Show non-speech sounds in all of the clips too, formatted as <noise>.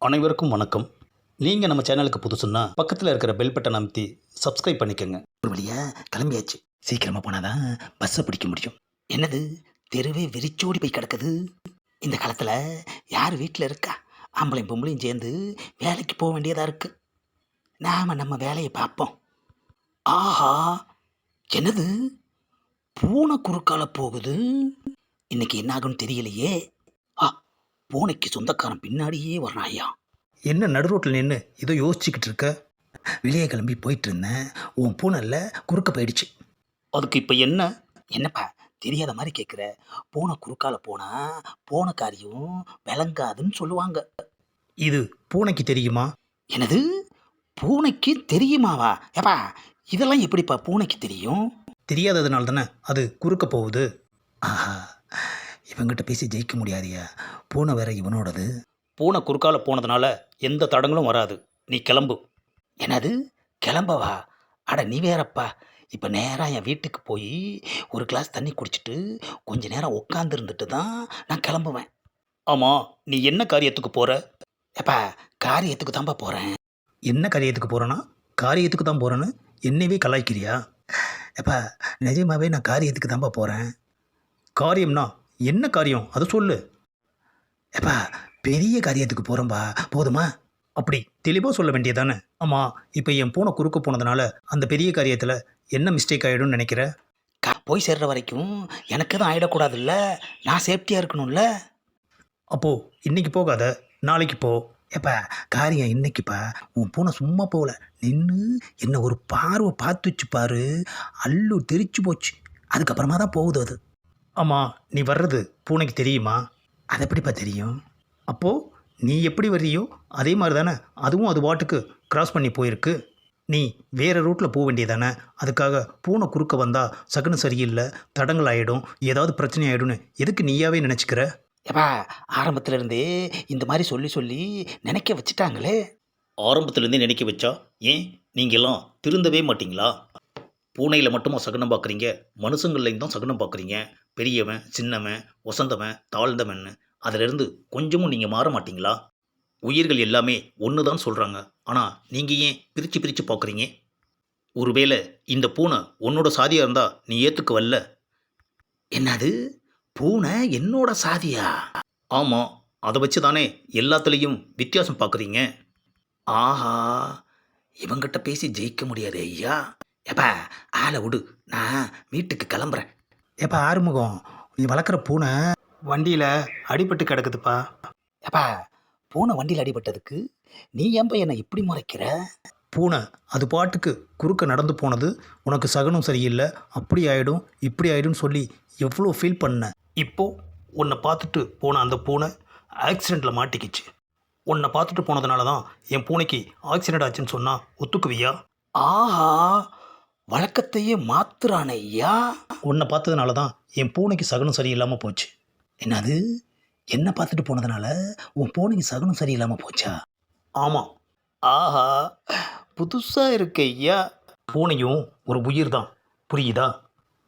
அனைவருக்கும் வணக்கம். நீங்கள் நம்ம சேனலுக்கு புதுசுன்னா பக்கத்தில் இருக்கிற பெல் பட்டன் அமைத்தி சப்ஸ்கிரைப் பண்ணிக்கோங்க. ஒரு வழியா கிளம்பியாச்சு. சீக்கிரமாக போனாதான் பஸ்ஸை பிடிக்க முடியும். என்னது? தெருவே வெறிச்சோடி போய் கிடக்குது. இந்த காலத்தில் யார் வீட்டில் இருக்கா? ஆம்பளையும் பொம்பளையும் சேர்ந்து வேலைக்கு போக வேண்டியதாக இருக்குது நாம் நம்ம வேலையை பார்ப்போம். ஆஹா! என்னது? பூனை குறுக்கால போகுது. இன்னைக்கு என்ன ஆகும்னு தெரியலையே. பூனைக்கு சொந்தக்காரன் பின்னாடியே வர்றான் ஐயா என்ன நடு ரோட்டில் நின்று ஏதோ யோசிச்சுக்கிட்டு இருக்க வெளியே கிளம்பி போயிட்டு இருந்தேன் உன் பூனைல குறுக்க போயிடுச்சு. அதுக்கு இப்போ என்ன? என்னப்பா தெரியாத மாதிரி கேட்குற பூனை குறுக்கால போனா போன காரியம் விளங்காதுன்னு சொல்லுவாங்க. இது பூனைக்கு தெரியுமா? என்னது? பூனைக்கு தெரியுமாவா? ஏப்பா இதெல்லாம் எப்படிப்பா பூனைக்கு தெரியும்? தெரியாததுனால தானே அது குறுக்க போகுது. ஆஹா. இவங்கிட்ட பேசி ஜெயிக்க முடியாதியா? பூனை வேற இவனோடது. பூனை குறுக்கால போனதுனால எந்த தடங்களும் வராது. நீ கிளம்பு. என்னது? கிளம்பவா? அட நீ வேறப்பா. இப்போ நேராக என் வீட்டுக்கு போய் ஒரு கிளாஸ் தண்ணி குடிச்சிட்டு கொஞ்ச நேரம் உட்காந்துருந்துட்டு தான் நான் கிளம்புவேன். ஆமாம் நீ என்ன காரியத்துக்கு போகிற ஏப்பா காரியத்துக்கு தான்ப்பா போகிறேன் என்ன காரியத்துக்கு போகிறேன்னா காரியத்துக்கு தான் போகிறேன்னு என்னவே கலாய்க்கிறியா? ஏப்பா நிஜமாவே நான் காரியத்துக்கு தான்ப்பா போகிறேன் காரியம்னா என்ன காரியம்? அதை சொல்லு. ஏப்பா பெரிய காரியத்துக்கு போகிறோம்பா போதுமா? அப்படி தெளிவாக சொல்ல வேண்டியதானே ஆமாம் இப்போ என் பூனை குறுக்க போனதுனால அந்த பெரிய காரியத்தில் என்ன மிஸ்டேக் ஆகிடும்னு நினைக்கிற? கா போய் சேர்ற வரைக்கும் எனக்கு எதுவும் ஆகிடக்கூடாதுல்ல நான் சேஃப்டியாக இருக்கணும்ல? அப்போது இன்னைக்கு போகாத. நாளைக்கு போ. ஏப்பா காரியம் இன்னைக்குப்பா. உன் பூனை சும்மா போகல. நின்று என்ன ஒரு பார்வை பார்த்து வச்சு பாரு. அல்லு தெரிச்சு போச்சு. அதுக்கப்புறமா தான் போகுது அது. ஆமாம் நீ வர்றது பூனைக்கு தெரியுமா? அது எப்படிப்பா தெரியும்? அப்போது நீ எப்படி வர்றியோ அதே மாதிரி தானே அதுவும் அது வாட்டுக்கு கிராஸ் பண்ணி போயிருக்கு. நீ வேறு ரூட்டில் போக வேண்டியதானே அதுக்காக பூனை குறுக்க வந்தால் சகுனம் சரியில்லை தடங்கள் ஆகிடும் ஏதாவது பிரச்சனை ஆகிடும்னு எதுக்கு நீயாவே நினச்சிக்கிற? ஏப்பா ஆரம்பத்துல இருந்தே இந்த மாதிரி சொல்லி சொல்லி நினைக்க வச்சுட்டாங்களே. ஆரம்பத்துலேருந்தே நினைக்க வச்சா? ஏன்? நீங்கள்லாம் திருந்தவே மாட்டீங்களா? பூனையில் மட்டுமா சகுனம் பார்க்குறீங்க மனுஷங்கள்லையும் தான் சகுனம் பார்க்குறீங்க பெரியவன் சின்னவன் வசந்தவன் தாழ்ந்தவன் அதிலிருந்து கொஞ்சமும் நீங்கள் மாற மாட்டீங்களா? உயிர்கள் எல்லாமே ஒன்று தான் சொல்கிறாங்க ஆனால் நீங்கள் ஏன் பிரித்து பிரித்து பார்க்குறீங்க ஒருவேளை இந்த பூனை உன்னோட சாதியாக இருந்தால் நீ ஏற்றுக்குவல்ல என்னது? பூனை என்னோட சாதியா? ஆமாம் அதை வச்சு தானே எல்லாத்துலேயும் வித்தியாசம் பார்க்குறீங்க ஆஹா இவங்கிட்ட பேசி ஜெயிக்க முடியாது ஐயா. எப்ப ஆளை விடு. நான் வீட்டுக்கு கிளம்புறேன். ஏப்பா ஆறுமுகம். நீ வளர்க்குற பூனை வண்டியில் அடிபட்டு கிடக்குதுப்பா. ஏப்பா பூனை வண்டியில் அடிபட்டதுக்கு நீ ஏன்பா என்னை இப்படி முறைக்கிற? பூனை அது பாட்டுக்கு குறுக்க நடந்து போனது. உனக்கு சகனம் சரியில்லை. அப்படி ஆயிடும் இப்படி ஆயிடும்னு சொல்லி எவ்வளோ ஃபீல் பண்ண. இப்போ உன்னை பார்த்துட்டு போன அந்த பூனை ஆக்சிடெண்ட்டில் மாட்டிக்கிச்சு. உன்னை பார்த்துட்டு போனதுனால தான் என் பூனைக்கு ஆக்சிடெண்ட் ஆச்சுன்னு சொன்னால் ஒத்துக்குவியா? ஆஹா வழக்கத்தையே மாத்துறானே ஐயா. உன்னை பார்த்ததுனால தான் என் பூனைக்கு சகனம் சரியில்லாமல் போச்சு. என்னது? என்ன பார்த்துட்டு போனதுனால உன் பூனைக்கு சகுனம் சரியில்லாமல் போச்சா? ஆமாம் ஆஹா. புதுசாக இருக்கு ஐயா. பூனையும் ஒரு உயிர் தான் புரியுதா?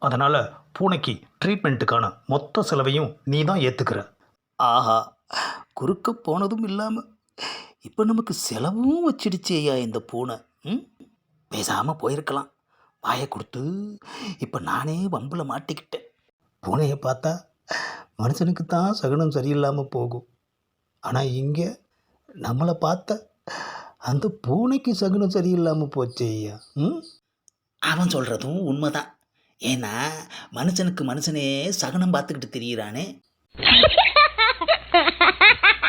அதனால் பூனைக்கு ட்ரீட்மெண்ட்டுக்கான மொத்த செலவையும் நீ தான் ஏற்றுக்கிற ஆஹா. குறுக்க போனதும் இல்லாமல் இப்போ நமக்கு செலவும் வச்சிடுச்சு ஐயா இந்த பூனை. ம்? பேசாமல் போயிருக்கலாம். வாயை கொடுத்து இப்போ நானே வம்பில் மாட்டிக்கிட்டேன். பூனையை பார்த்தா மனுஷனுக்கு தான் சகுனம் சரியில்லாமல் போகும். ஆனால் இங்கே நம்மளை பார்த்த அந்த பூனைக்கு சகுனம் சரியில்லாமல் போச்சு ஐயா ம்? அவன் சொல்கிறதும் உண்மைதான். ஏன்னா மனுஷனுக்கு மனுஷனே சகுனம் பார்த்துக்கிட்டு தெரியுறானே. ha <laughs> ha ha